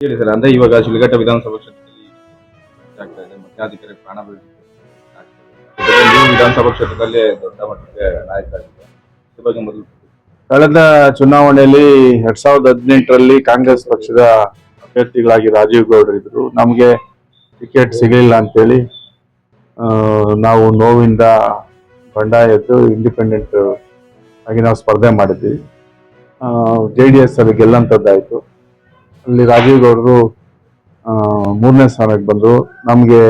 ಹೇಳಿ ಸರ್ ಅಂದ್ರೆ ಇವಾಗ ಶಿಲ್ಘಟ್ಟ ವಿಧಾನಸಭಾ ಕ್ಷೇತ್ರದಲ್ಲಿ ಆಗ್ತಾ ಇದೆ ಮಧ್ಯಾಧಿಕಾರಿ ಪ್ರಾಣ ಬೀಳ್ತಿದೆ ನೀವು ವಿಧಾನಸಭಾ ಕ್ಷೇತ್ರದಲ್ಲಿ ದೊಡ್ಡ ಮಟ್ಟಕ್ಕೆ ನಾಯಕ ಆಗಿದೆ ಮೊದಲು ಕಳೆದ ಚುನಾವಣೆಯಲ್ಲಿ ಎರಡ್ ಸಾವಿರದ ಹದಿನೆಂಟರಲ್ಲಿ ಕಾಂಗ್ರೆಸ್ ಪಕ್ಷದ ಅಭ್ಯರ್ಥಿಗಳಾಗಿ ರಾಜೀವ್ ಗೌಡ್ರು ಇದ್ರು. ನಮಗೆ ಟಿಕೆಟ್ ಸಿಗಲಿಲ್ಲ ಅಂತೇಳಿ ನಾವು ನೋವಿಂದ ಬಂಡಾಯ ಎದ್ದು ಇಂಡಿಪೆಂಡೆಂಟ್ ಆಗಿ ನಾವು ಸ್ಪರ್ಧೆ ಮಾಡಿದ್ವಿ. ಜೆ ಡಿ ಎಸ್ ಅಲ್ಲಿ ಗೆಲ್ಲಂಥದ್ದಾಯ್ತು ಅಲ್ಲಿ ರಾಜೀವ್ ಗೌಡರು ಮೂರನೇ ಸ್ಥಾನಕ್ಕೆ ಬಂದರು. ನಮಗೆ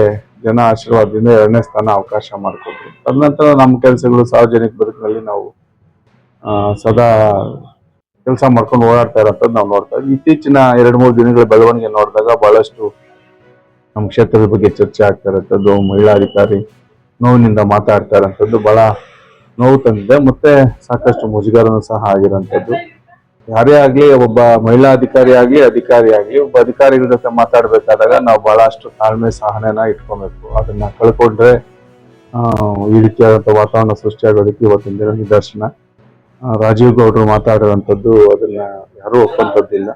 ಜನ ಆಶೀರ್ವಾದದಿಂದ ಎರಡನೇ ಸ್ಥಾನ ಅವಕಾಶ ಮಾಡಿಕೊಟ್ರು. ತದನಂತರ ನಮ್ಮ ಕೆಲಸಗಳು ಸಾರ್ವಜನಿಕ ಬದುಕಿನಲ್ಲಿ ನಾವು ಸದಾ ಕೆಲಸ ಮಾಡ್ಕೊಂಡು ಓಡಾಡ್ತಾ ಇರೋಂಥದ್ದು ನಾವು ನೋಡ್ತಾ ಇದ್ವಿ. ಇತ್ತೀಚಿನ ಎರಡು ಮೂರು ದಿನಗಳ ಬೆಳವಣಿಗೆ ನೋಡಿದಾಗ ಬಹಳಷ್ಟು ನಮ್ಮ ಕ್ಷೇತ್ರದ ಬಗ್ಗೆ ಚರ್ಚೆ ಆಗ್ತಾ ಇರೋಂಥದ್ದು ಮಹಿಳಾ ಅಧಿಕಾರಿ ನೋವಿನಿಂದ ಮಾತಾಡ್ತಾ ಇರೋಂಥದ್ದು ಬಹಳ ನೋವು ತಂದಿದೆ. ಮತ್ತೆ ಸಾಕಷ್ಟು ಮುಜುಗರನೂ ಸಹ ಆಗಿರೋಂಥದ್ದು. ಯಾರೇ ಆಗ್ಲಿ, ಒಬ್ಬ ಮಹಿಳಾ ಅಧಿಕಾರಿ ಆಗ್ಲಿ ಅಧಿಕಾರಿ ಆಗ್ಲಿ, ಒಬ್ಬ ಅಧಿಕಾರಿಗಳ ಜೊತೆ ಮಾತಾಡ್ಬೇಕಾದಾಗ ನಾವು ಬಹಳಷ್ಟು ತಾಳ್ಮೆ, ಸಹನೆನ ಇಟ್ಕೊಬೇಕು. ಅದನ್ನ ಕಳ್ಕೊಂಡ್ರೆ ಈ ರೀತಿಯಾದಂಥ ವಾತಾವರಣ ಸೃಷ್ಟಿಯಾಗೋದಕ್ಕೆ ಇವತ್ತಿನ ದಿನ ನಿದರ್ಶನ. ರಾಜೀವ್ ಗೌಡ್ರು ಮಾತಾಡಿರುವಂಥದ್ದು ಅದನ್ನ ಯಾರೂ ಒಪ್ಪಂಥದ್ದಿಲ್ಲ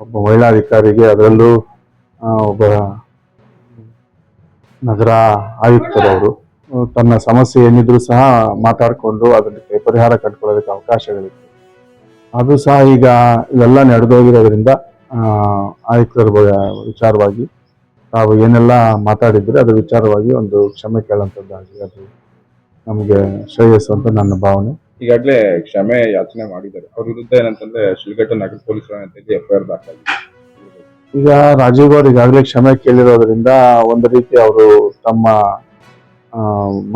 ಒಬ್ಬ ಮಹಿಳಾ ಅಧಿಕಾರಿಗೆ ಅದರಲ್ಲೂ ಒಬ್ಬ ನಗರ ಆಯುಕ್ತರವರು ತನ್ನ ಸಮಸ್ಯೆ ಏನಿದ್ರು ಸಹ ಮಾತಾಡಿಕೊಂಡು ಅದಕ್ಕೆ ಪರಿಹಾರ ಕಂಡುಕೊಳ್ಳೋದಕ್ಕೆ ಅವಕಾಶಗಳಿತ್ತು ಅದು ಸಹ ಈಗ ಇವೆಲ್ಲ ನಡೆದೋಗಿರೋದ್ರಿಂದ ಆಯುಕ್ತರ ವಿಚಾರವಾಗಿ ತಾವು ಏನೆಲ್ಲ ಮಾತಾಡಿದ್ರೆ ಅದು ವಿಚಾರವಾಗಿ ಒಂದು ಕ್ಷಮೆ ಕೇಳುವಂಥದ್ದಾಗಲಿ ಅದು ನಮಗೆ ಶ್ರೇಯಸ್ಸು ಅಂತ ನನ್ನ ಭಾವನೆ. ಈಗಾಗಲೇ ಕ್ಷಮೆ ಯಾಚನೆ ಮಾಡಿದ್ದಾರೆ. ಅವ್ರ ವಿರುದ್ಧ ಏನಂತಂದ್ರೆ ಶಿಲ್ಘಟ್ಟ ನಗರ ಪೊಲೀಸ್ ಠಾಣೆಯಲ್ಲಿ ಎಫ್ ಐ ಆರ್ ದಾಖಲಾಗಿದೆ. ಈಗ ರಾಜೀವ್ ಗೌಡ್ ಈಗಾಗಲೇ ಕ್ಷಮೆ ಕೇಳಿರೋದ್ರಿಂದ ಒಂದು ರೀತಿ ಅವರು ತಮ್ಮ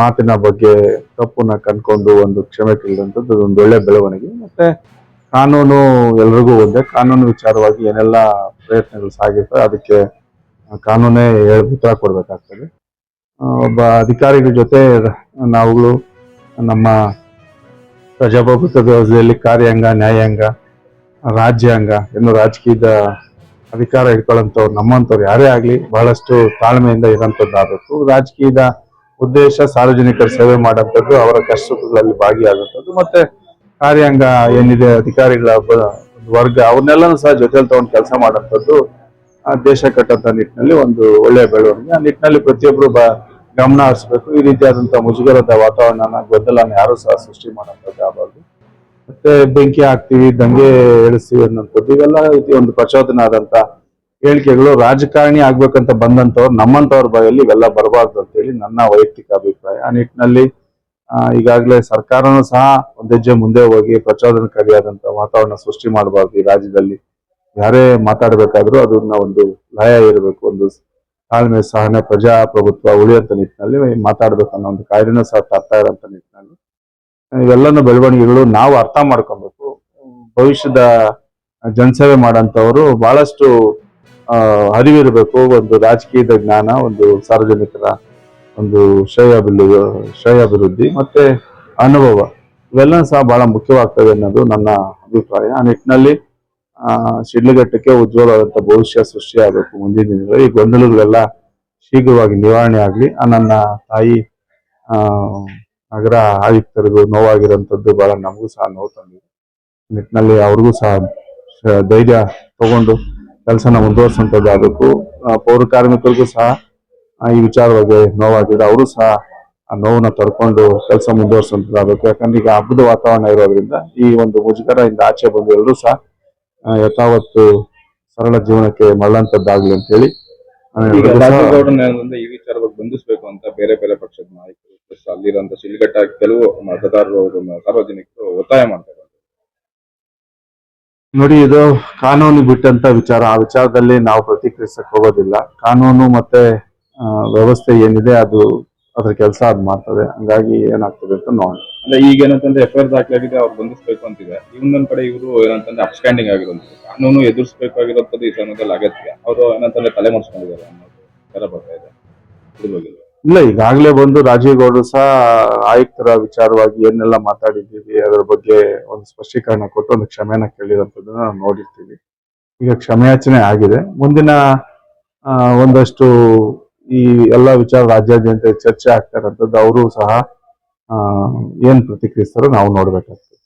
ಮಾತಿನ ಬಗ್ಗೆ ತಪ್ಪನ್ನ ಕಂಡ್ಕೊಂಡು ಒಂದು ಕ್ಷಮೆ ಕೇಳಿದಂಥದ್ದು ಒಂದು ಒಳ್ಳೆ ಬೆಳವಣಿಗೆ. ಮತ್ತೆ ಕಾನೂನು ಎಲ್ರಿಗೂ ಒಂದೇ. ಕಾನೂನು ವಿಚಾರವಾಗಿ ಏನೆಲ್ಲ ಪ್ರಯತ್ನಗಳು ಸಾಗಿರ್ತವೆ, ಅದಕ್ಕೆ ಕಾನೂನೇ ಉತ್ತರ ಕೊಡ್ಬೇಕಾಗ್ತದೆ. ಒಬ್ಬ ಅಧಿಕಾರಿಗಳ ಜೊತೆ ನಾವುಗಳು ನಮ್ಮ ಪ್ರಜಾಪ್ರಭುತ್ವ ವ್ಯವಸ್ಥೆಯಲ್ಲಿ ಕಾರ್ಯಾಂಗ, ನ್ಯಾಯಾಂಗ, ರಾಜ್ಯಾಂಗ ಇನ್ನು ರಾಜಕೀಯದ ಅಧಿಕಾರ ಇಟ್ಕೊಳ್ಳೋಂಥವ್ರು ನಮ್ಮಂಥವ್ರು ಯಾರೇ ಆಗಲಿ ಬಹಳಷ್ಟು ತಾಳ್ಮೆಯಿಂದ ಇರೋಂಥದ್ದಾಗಬೇಕು ರಾಜಕೀಯದ ಉದ್ದೇಶ ಸಾರ್ವಜನಿಕರ ಸೇವೆ ಮಾಡೋಂಥದ್ದು ಅವರ ಕಷ್ಟಗಳಲ್ಲಿ ಸುಖಗಳಲ್ಲಿ ಭಾಗಿಯಾಗುವಂಥದ್ದು ಮತ್ತೆ ಕಾರ್ಯಾಂಗ ಏನಿದೆ, ಅಧಿಕಾರಿಗಳ ವರ್ಗ, ಅವನ್ನೆಲ್ಲನೂ ಸಹ ಜೊತೆಲಿ ತಗೊಂಡು ಕೆಲಸ ಮಾಡೋಂಥದ್ದು ದೇಶ ಕಟ್ಟಂತ ನಿಟ್ಟಿನಲ್ಲಿ ಒಂದು ಒಳ್ಳೆಯ ಬೆಳವಣಿಗೆ. ಆ ನಿಟ್ಟಿನಲ್ಲಿ ಪ್ರತಿಯೊಬ್ಬರು ಬ, ಗಮನ ಹರಿಸ್ಬೇಕು. ಈ ರೀತಿಯಾದಂಥ ಮುಜುಗರದ ವಾತಾವರಣನ ಗೊದ್ದಲನ ಯಾರು ಸಹ ಸೃಷ್ಟಿ ಮಾಡೋಂಥದ್ದು ಆಗಬಾರ್ದು ಮತ್ತೆ ಬೆಂಕಿ ಹಾಕ್ತೀವಿ, ದಂಗೆ ಎಳಿಸ್ತೀವಿ ಅನ್ನೋಂಥದ್ದು ಇವೆಲ್ಲ ರೀತಿ ಒಂದು ಪ್ರಚೋದನ ಆದಂಥ ಹೇಳಿಕೆಗಳು. ರಾಜಕಾರಣಿ ಆಗ್ಬೇಕಂತ ಬಂದಂಥವ್ರು ನಮ್ಮಂಥವ್ರ ಬಾಯಲ್ಲಿ ಇವೆಲ್ಲ ಬರಬಾರ್ದು ಅಂತೇಳಿ ನನ್ನ ವೈಯಕ್ತಿಕ ಅಭಿಪ್ರಾಯ. ಆ ನಿಟ್ಟಿನಲ್ಲಿ ಈಗಾಗಲೇ ಸರ್ಕಾರನೂ ಸಹ ಒಂದ್ ಹೆಜ್ಜೆ ಮುಂದೆ ಹೋಗಿ ಪ್ರಚೋದನಕಾರಿಯಾದಂತ ವಾತಾವರಣ ಸೃಷ್ಟಿ ಮಾಡಬಾರ್ದು ಈ ರಾಜ್ಯದಲ್ಲಿ. ಯಾರೇ ಮಾತಾಡಬೇಕಾದ್ರೂ ಅದನ್ನ ಒಂದು ಲಯ ಇರಬೇಕು, ಒಂದು ತಾಳ್ಮೆ, ಸಹನೆ, ಪ್ರಜಾಪ್ರಭುತ್ವ ಉಳಿಯಂತ ನಿಟ್ಟಿನಲ್ಲಿ ಮಾತಾಡ್ಬೇಕು ಅನ್ನೋ ಒಂದು ಕಾಯ್ದೆನೂ ಸಹ ತರ್ತಾ ಇರೋಂಥ ನಿಟ್ಟಿನಲ್ಲಿ. ಇವೆಲ್ಲನೂ ಬೆಳವಣಿಗೆಗಳು ನಾವು ಅರ್ಥ ಮಾಡ್ಕೊಬೇಕು. ಭವಿಷ್ಯದ ಜನಸೇವೆ ಮಾಡೋಂಥವ್ರು ಬಹಳಷ್ಟು ಅರಿವಿರಬೇಕು, ಒಂದು ರಾಜಕೀಯದ ಜ್ಞಾನ, ಒಂದು ಸಾರ್ವಜನಿಕರ ಒಂದು ಶ್ರೇಯಾಭಿವೃದ್ಧಿ ಶ್ರೇಯಾಭಿವೃದ್ಧಿ ಮತ್ತೆ ಅನುಭವ. ಇವೆಲ್ಲ ಸಹ ಬಹಳ ಮುಖ್ಯವಾಗ್ತವೆ ಅನ್ನೋದು ನನ್ನ ಅಭಿಪ್ರಾಯ. ಆ ನಿಟ್ಟಿನಲ್ಲಿ ಆ ಶಿಡ್ಲಘಟ್ಟಕ್ಕೆ ಉಜ್ವಲವಾದಂಥ ಭವಿಷ್ಯ ಸೃಷ್ಟಿಯಾಗಬೇಕು ಮುಂದಿನ ದಿನಗಳಲ್ಲಿ. ಈ ಗೊಂದಲಗಳೆಲ್ಲ ಶೀಘ್ರವಾಗಿ ನಿವಾರಣೆ ಆಗಲಿ. ನನ್ನ ತಾಯಿ ಆ ನಗರ ಆಯುಕ್ತರಿಗೂ ನೋವಾಗಿರೋಂಥದ್ದು ಬಹಳ ನಮಗೂ ಸಹ ನೋವು ತಂದಿದೆ. ನಿಟ್ಟಿನಲ್ಲಿ ಅವ್ರಿಗೂ ಸಹ ಧೈರ್ಯ ತಗೊಂಡು ಕೆಲಸನ ಮುಂದುವರ್ಸುವಂಥದ್ದು ಆಗಬೇಕು ಆ, ಪೌರ ಕಾರ್ಮಿಕರಿಗೂ ಸಹ ಆ, ಈ ವಿಚಾರವಾಗಿ ನೋವಾಗಿದ್ರೆ ಅವರು ಸಹ ಆ ನೋವನ್ನ ತಡ್ಕೊಂಡು ಕೆಲಸ ಆಗುತ್ತೆ ಯಾಕಂದ್ರೆ ಈಗ ಹಬ್ಬದ ವಾತಾವರಣ ಇರೋದ್ರಿಂದ ಈ ಒಂದು ಮುಜುಗರ ಇಂದ ಆಚೆ ಬಂದು ಎಲ್ಲರೂ ಸಹ ಯಥಾವತ್ತು ಸರಳ ಜೀವನಕ್ಕೆ ಮರಳಂತದ್ದಾಗ್ಲಿ ಅಂತ ಹೇಳಿ ಈ ವಿಚಾರವಾಗಿ ಬಂಧಿಸಬೇಕು ಅಂತ ಬೇರೆ ಬೇರೆ ಪಕ್ಷದ ನಾಯಕರು ಅಲ್ಲಿರುವಂತ ಶಿಲ್ಘಟ್ಟ ಕೆಲವು ಮತದಾರರು ಅವ್ರನ್ನ ಸಾರ್ವಜನಿಕರು ಒತ್ತಾಯ ಮಾಡ್ತಾರೆ. ನೋಡಿ ಇದು ಕಾನೂನು ಬಿಟ್ಟಂತ ವಿಚಾರ. ಆ ವಿಚಾರದಲ್ಲಿ ನಾವು ಪ್ರತಿಕ್ರಿಯಿಸಕ್ ಹೋಗೋದಿಲ್ಲ. ಕಾನೂನು ಮತ್ತೆ ವ್ಯವಸ್ಥೆ ಏನಿದೆ ಅದು ಅದ್ರ ಕೆಲಸ ಅದು ಮಾಡ್ತದೆ. ಹಂಗಾಗಿ ಏನಾಗ್ತದೆ ಅಂತ ನೋಡಿ ಅಂದ್ರೆ ಈಗ ಏನಂತಂದ್ರೆ ಎಫ್ ಐಆರ್ ಆರ್ ದಾಖಲಾಗಿದೆ ಅವ್ರು ಬಂಧಿಸಬೇಕು ಅಂತಿದೆ. ಇನ್ನೊಂದ್ ಕಡೆ ಇವರು ಏನಂತಂದ್ರೆ ಅಪ್ಸ್ಟ್ಯಾಂಡಿಂಗ್ ಆಗಿರೋದು ಕಾನೂನು ಎದುರಿಸಬೇಕಾಗಿರೋದು ಈ ಸಮಯದಲ್ಲಿ ಅಗತ್ಯ ಅವರು ಏನಂತಂದ್ರೆ ತಲೆ ಮಾಡಿಸ್ಕೊಂಡಿದ್ದಾರೆ ಅನ್ನೋದು ಬರ್ತಾ ಇದೆ. ಇದ್ರ ಬಗ್ಗೆ ಇಲ್ಲ ಈಗಾಗಲೇ ಬಂದು ರಾಜೀವ್ ಗೌಡರು ಸಹ ಆಯುಕ್ತರ ವಿಚಾರವಾಗಿ ಏನೆಲ್ಲ ಮಾತಾಡಿದ್ದೀವಿ ಅದರ ಬಗ್ಗೆ ಒಂದು ಸ್ಪಷ್ಟೀಕರಣ ಕೊಟ್ಟು ಒಂದು ಕ್ಷಮೆನ ಕೇಳಿದಂಥದ್ದನ್ನು ನಾವು ನೋಡಿರ್ತೀವಿ. ಈಗ ಕ್ಷಮೆಯಾಚನೆ ಆಗಿದೆ. ಮುಂದಿನ ಒಂದಷ್ಟು ಈ ಎಲ್ಲ ವಿಚಾರ ರಾಜ್ಯಾದ್ಯಂತ ಚರ್ಚೆ ಆಗ್ತಾ ಅವರು ಸಹ ಏನ್ ಪ್ರತಿಕ್ರಿಯಿಸ್ತಾರೋ ನಾವು ನೋಡ್ಬೇಕಾಗ್ತದೆ.